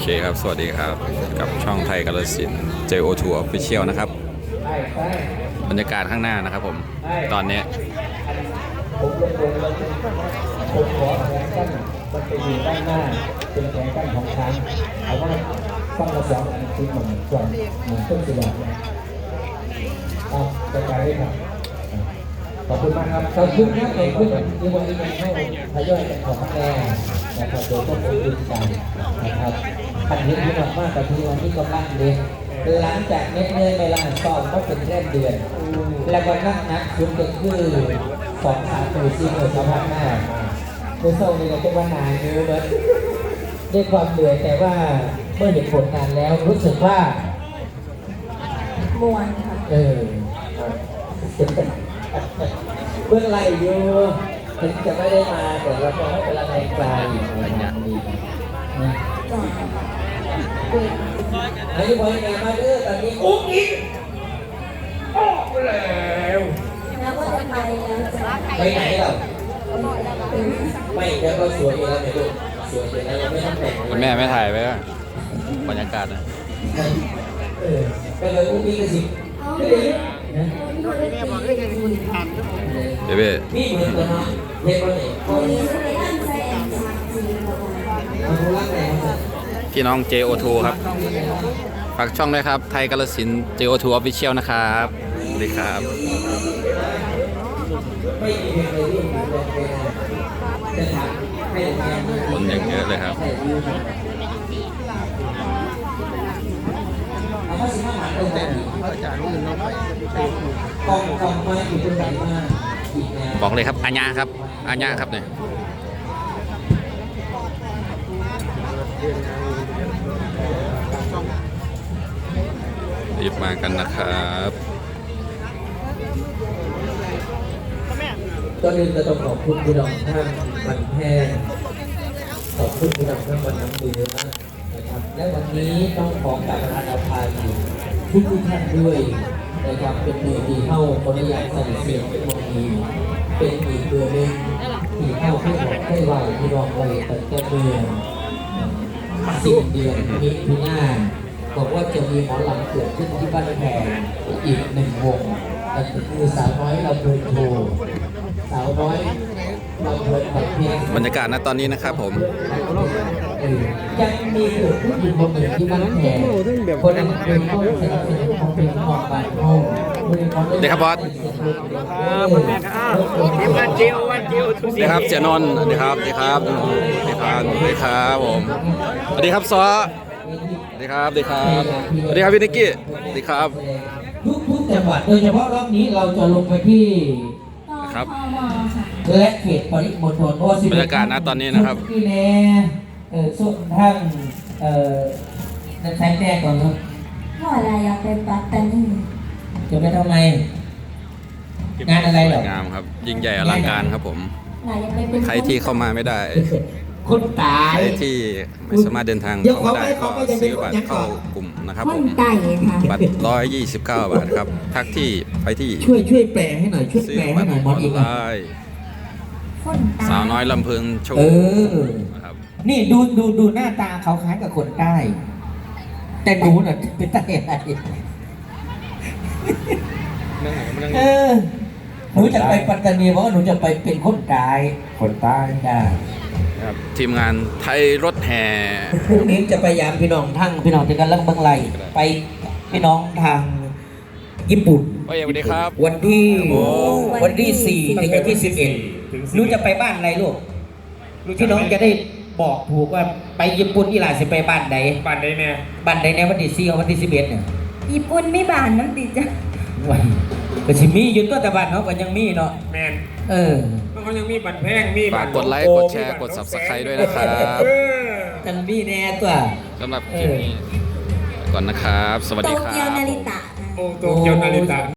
เคครับ สวัสดีครับ กับช่องไทยกาลสิน JO2 Official นะครับ บรรยากาศข้างหน้านะครับผม ตอนนี้ผมลงลงแล้วผมขอแผงกั้นมันไปอยู่ด้านหน้า เป็นแผงกั้นของช้างเอาว่าต้องมาสองอันคือเหมือนส่วนเหมือนต้นสิบาทนะเอากระจายเลยครับ ขอบคุณมากครับขอบคุณครับขอบคุณที่วันนี้มันเข้าทยอยกันของแม่นะครับโดยต้องขอบคุณใจนะครับ ท่านเห็นที่มากมากแต่ที่วันนี้กำลังเรียนหลังจากเน็ตเนื่อยไม่ล่าซ้อมก็เป็นแค่เดือน แล้วก็นั่งนักคุณก็คือสองสามตัวซีโอสภาพหน้าเมื่อโซ่นี่เราจะว่านานเยอะเบิดด้วยความเหนื่อยแต่ว่าเมื่อเห็นผลงานแล้วรู้สึกว่ามวนค่ะเออเมื่อไรอยู่ถึงจะไม่ได้มาแต่เราก็ให้เป็นแรงใจอย่างดีนะจ้าอันนี้พอยงานมาเด้อตอนนี้อุ๊บอิ๊งออกแล้วแล้วก็จะไปแล้วจะไปไหนหรอไม่แล้วก็สวยอยู่แล้วเนี่ยลูกสวยอยู่แล้วเราไม่ต้องแต่งคุณแม่ไม่ถ่ายไว้บ้างบรรยากาศนะเออไปเลยอุ๊บอิ๊งกันสิไม่ได้นะเบเบ้นี่เหมือนกันเนาะเห็นว่าเนี่ยเขาวันนี้จะไปนั่งใส่แอมชาจีนมา เอาดูรักแรงเขา พี่น้อง JO2 ครับ ฝากช่องด้วยครับ ไทยกาลสิน JO2 Official นะครับสวัสดีครับม่มีเพลงเลยที่มีแรงเวลาจะถามให้แรงคนอย่างเยอะเลยครับบอกเลยครับอาญาครับอาญาครับเนี่ย รีบมากันนะครับก็นึงจะต้องขอบคุณพี่น้องท่านบันแพงขอบคุณพี่น้องท่านบันน้ำมือมากนะครับ และวันนี้ต้องขอกราบประทานอภัยทุกทุกท่านด้วยนะครับเป็นมือที่เข้าบริยาใส่เสียงเป็นวันนี้เป็นอีกเบอร์หนึ่งที่เข้าให้บอกให้ไหวพี่น้องไว้แต่แก่เมือง สิ้นเดือนมิถุนาบอกว่าจะมีหมอลำเกิดขึ้นที่บ้านแพงอีกหนึ่งวงนั่นก็คือสาวน้อยเราเบิร์โทสาวน้อยเราเบิร์ตัดเพียงบรรยากาศณตอนนี้นะครับผม เออยังมีเกิดขึ้นอยู่บนหนึ่งที่บ้านแพงคนนั้นเป็นต้นสนับสนุนของเพลงของบ้านโฮมเดี๋ยวครับบอสครับคุณแม่ครับทีมงานเจลวันเจลทุกสวัสดีครับเสียนนท์สวัสดีครับสวัสดีครับสวัสดีครับสวัสดีครับผมสวัสดีครับซอสวัสดีครับสวัสดีครับสวัสดีครับพี่นิกกี้สวัสดีครับทุกทุกจังหวัดโดยเฉพาะรอบนี้เราจะลงไปที่ครับและเขตปริมณฑลบรรยากาศณตอนนี้นะครับที่แน เออส่วนทางเอ่อนั่นแทงแรกก่อนครับพ่ออะไรอยากเป็นปัตตานีจะไปทำไม งานอะไรเหรอ สวยงามครับ ยิ่งใหญ่อลังการครับผม หลายอยากไปเป็นใครที่เข้ามาไม่ได้ คนตาใคย รที่ไม่สามารถเดินทางเข้ามาได้ก็ซื้อบัตรเข้ากลุ่มนะครับคผนมไต่ค่ะบัตร 129 บาทครับ ทักที่ไปที่ช่วยช่วยแปลให้หน่อยช่วยซื้อแปลให้บัตหรน่อยหมอออนอีกไลอะน์คนตาสาวน้อยลำเพลินโชเอว์อ นะครับนี่ดูดูดูหน้าตาเขาคล้ายกับคนใต้ แต่หนูน่ะเป็นใต้อะไรเออหนูจะไปปัตตานีเพราะว่าหนูจะไปเป็นคนใต้คนใต้จ้าครับทีมงานไทยรถแห่พรุ่งนี้จะไปยามพี่น้องทั้งพี่น้องที่กันลังบังไหลไปพี่น้องทางญี่ปุ่นโอ้ยสวัสดีครับ วันที่โอ้วันที่สี่ถึงวันที่สิบเอ็ดรู้จะไปบ้านอะไรลูกพี่น้องจะได้ บอกถูกว่าไปญี่ปุ่นอีหลาสิไปบ้านใดปั่นได้แน่บ้านใดในวันที่สี่กับวันที่สิบเอ็ดเนี่ยญี่ปุ่นไม่บานน้ำติดจ้ะวันก็สิมีอยุดก็แต่บ้านเขาก็ยังมีเนาะแมนเออมันก็ยังมีบัตรแพงมีฝากกดไลค์กดแชร์กด Subscribe ด้วยนะครับเออกันมีแน่ตัวสำหรับคลิปนี้ก่อนนะครับ สวัสโตดีครัเกียวบนาริตะโอ้โตเกียวนาริตะ